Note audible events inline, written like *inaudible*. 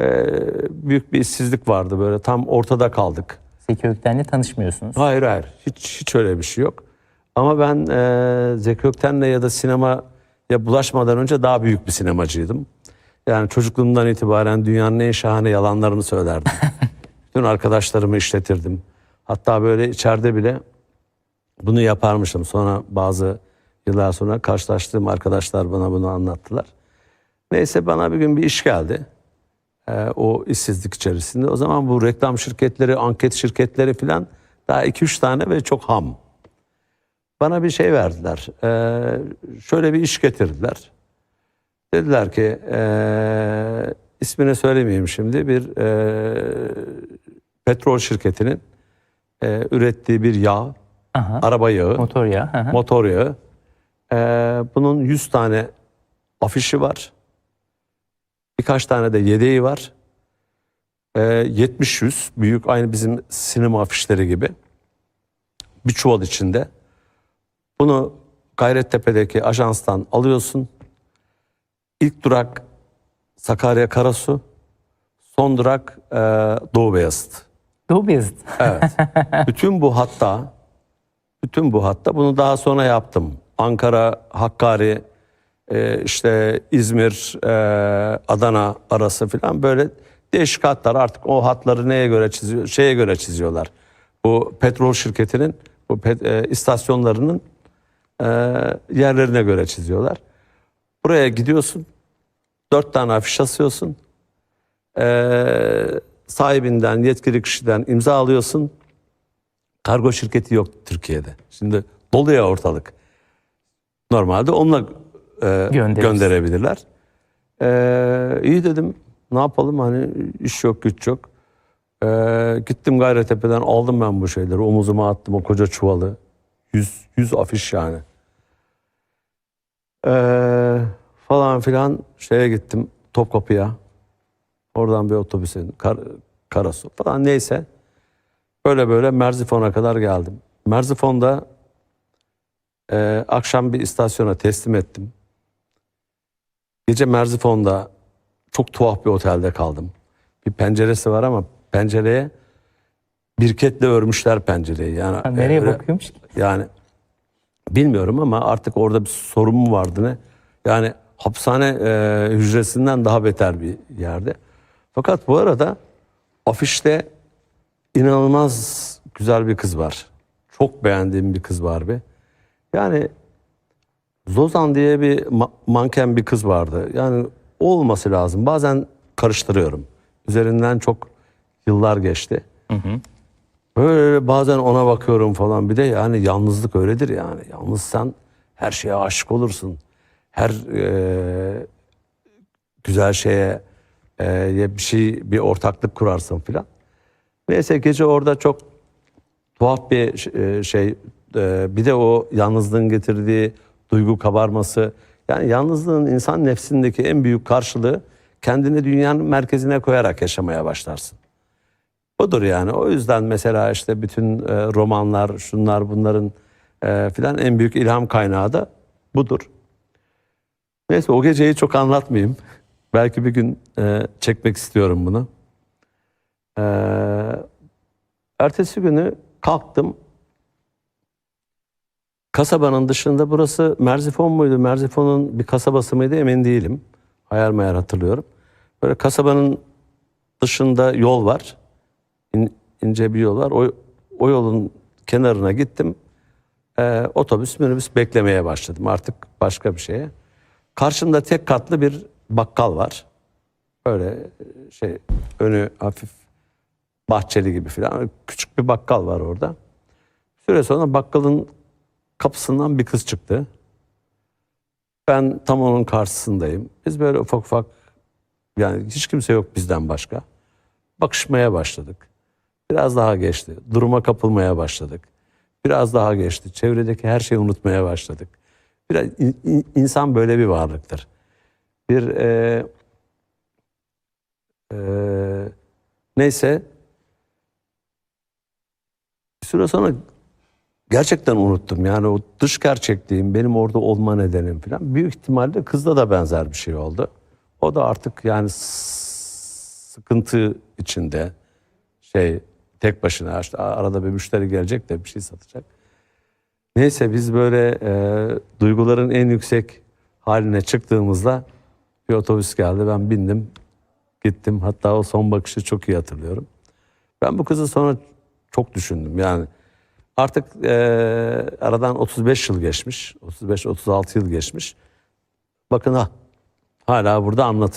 Ee, büyük bir işsizlik vardı böyle tam ortada kaldık. Zeki Ökten'le tanışmıyorsunuz. Hayır hayır hiç hiç öyle bir şey yok. Ama ben e, Zeki Ökten'le ya da sinemaya bulaşmadan önce daha büyük bir sinemacıydım. Yani çocukluğumdan itibaren dünyanın en şahane yalanlarını söylerdim. *laughs* Bütün arkadaşlarımı işletirdim. Hatta böyle içeride bile bunu yaparmışım. Sonra bazı yıllar sonra karşılaştığım arkadaşlar bana bunu anlattılar. Neyse bana bir gün bir iş geldi. Ee, o işsizlik içerisinde. O zaman bu reklam şirketleri, anket şirketleri falan daha 2-3 tane ve çok ham. Bana bir şey verdiler. Ee, şöyle bir iş getirdiler. Dediler ki ee, ismini söylemeyeyim şimdi bir ee, petrol şirketinin ee, ürettiği bir yağ, Aha. araba yağı, Motor yağı. hı. motor yağı. Ee, bunun 100 tane afişi var. Birkaç tane de yedeği var. Ee, 70-100 büyük aynı bizim sinema afişleri gibi. Bir çuval içinde. Bunu Gayrettepe'deki ajanstan alıyorsun. İlk durak Sakarya Karasu. Son durak e, Doğu Beyazıt. Doğu Beyazıt. Evet. *laughs* bütün bu hatta bütün bu hatta bunu daha sonra yaptım. Ankara, Hakkari, e, işte İzmir, e, Adana arası falan böyle değişik hatlar artık o hatları neye göre çiziyor, şeye göre çiziyorlar. Bu petrol şirketinin bu pet- e, istasyonlarının e, yerlerine göre çiziyorlar. Buraya gidiyorsun, dört tane afiş asıyorsun. E, sahibinden, yetkili kişiden imza alıyorsun. Kargo şirketi yok Türkiye'de. Şimdi dolu ya ortalık. Normalde onunla e, gönderebilirler. E, iyi dedim. Ne yapalım hani iş yok güç yok. E, gittim Gayrettepe'den aldım ben bu şeyleri. Omuzuma attım o koca çuvalı. Yüz, yüz afiş yani. E, falan filan şeye gittim Topkapı'ya. Oradan bir otobüsün kar, Karasu falan neyse. Böyle böyle Merzifon'a kadar geldim. Merzifon'da e, akşam bir istasyona teslim ettim. Gece Merzifon'da çok tuhaf bir otelde kaldım. Bir penceresi var ama pencereye birketle örmüşler pencereyi. Yani Ha, nereye öyle- bakıyormuş ki? yani bilmiyorum ama artık orada bir sorun mu vardı ne? Yani hapishane e, hücresinden daha beter bir yerde. Fakat bu arada afişte inanılmaz güzel bir kız var. Çok beğendiğim bir kız var bir. Yani Zozan diye bir ma- manken bir kız vardı. Yani o olması lazım. Bazen karıştırıyorum. Üzerinden çok yıllar geçti. Böyle bazen ona bakıyorum falan. Bir de yani yalnızlık öyledir yani. Yalnız sen her şeye aşık olursun. Her e, güzel şeye e, bir şey bir ortaklık kurarsın filan. Neyse gece orada çok tuhaf bir e, şey. e, Bir de o yalnızlığın getirdiği duygu kabarması. Yani yalnızlığın insan nefsindeki en büyük karşılığı kendini dünyanın merkezine koyarak yaşamaya başlarsın. Odur yani. O yüzden mesela işte bütün e, romanlar, şunlar bunların e, filan en büyük ilham kaynağı da budur. Neyse o geceyi çok anlatmayayım. Belki bir gün e, çekmek istiyorum bunu. E, ertesi günü kalktım. Kasabanın dışında burası Merzifon muydu? Merzifon'un bir kasabası mıydı emin değilim. Hayal meyal hatırlıyorum. Böyle kasabanın dışında yol var. İn- ince bir yol var. O, o yolun kenarına gittim. Ee, otobüs minibüs beklemeye başladım artık başka bir şeye. Karşımda tek katlı bir bakkal var. Böyle e, şey önü hafif bahçeli gibi falan. Küçük bir bakkal var orada. Süre sonra bakkalın kapısından bir kız çıktı. Ben tam onun karşısındayım. Biz böyle ufak ufak yani hiç kimse yok bizden başka. Bakışmaya başladık. Biraz daha geçti. Duruma kapılmaya başladık. Biraz daha geçti. Çevredeki her şeyi unutmaya başladık. Biraz in- in- insan böyle bir varlıktır. Bir e, e, neyse bir süre sonra gerçekten unuttum. Yani o dış gerçekliğim, benim orada olma nedenim falan. Büyük ihtimalle kızda da benzer bir şey oldu. O da artık yani sıkıntı içinde şey tek başına işte arada bir müşteri gelecek de bir şey satacak. Neyse biz böyle e, duyguların en yüksek haline çıktığımızda bir otobüs geldi. Ben bindim, gittim. Hatta o son bakışı çok iyi hatırlıyorum. Ben bu kızı sonra çok düşündüm. Yani artık e, aradan 35 yıl geçmiş. 35-36 yıl geçmiş. Bakın ha hala burada anlatıyor.